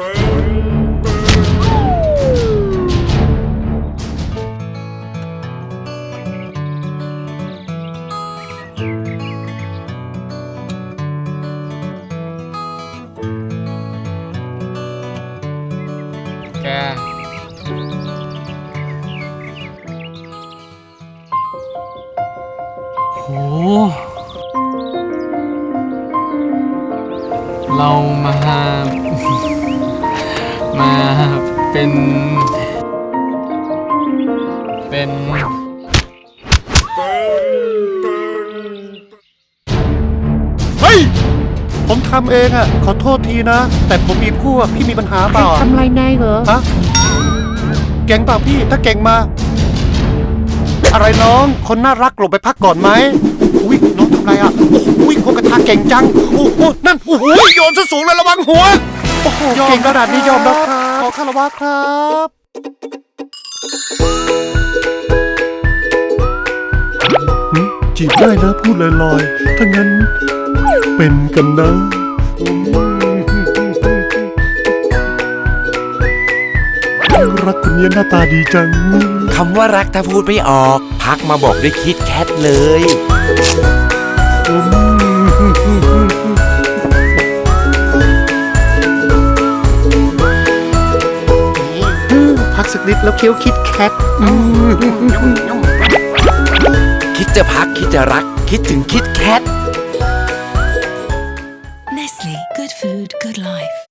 แก โห เรามา มาเป็น เป็น เฮ้ย ผมทำเองอะขอโทษทีนะ แต่ผมมีพวกพี่มีปัญหาเปล่าอะทำไรนายเหรอ ฮะ เก่งเปล่าพี่ ถ้าเก่งมา อะไรน้อง คนน่ารักหลบไปพักก่อนไหมอุ้ยน้องทำไรอะโอ้โหอุ้ยควงกระทาเก่งจัง โอ้โหนั่น โอ้โหโยนซะสูงเลยระวังหัว โอ้โห เก่งขนาดนี้ยอมแล้วครับขอ คารวะครับจีบได้นะพูดลอยๆ ถ้างั้นเป็นกันนะรักคนนี้หน้าตาดีจัง คำว่ารักถ้าพูดไม่ออก พักมาบอกด้วยคิดแคทเลย พักสักนิดแล้วเคี้ยวคิดแคทคิดจะพักคิดจะรัก คิดถึงคิดแคท Nestle Good Food Good Life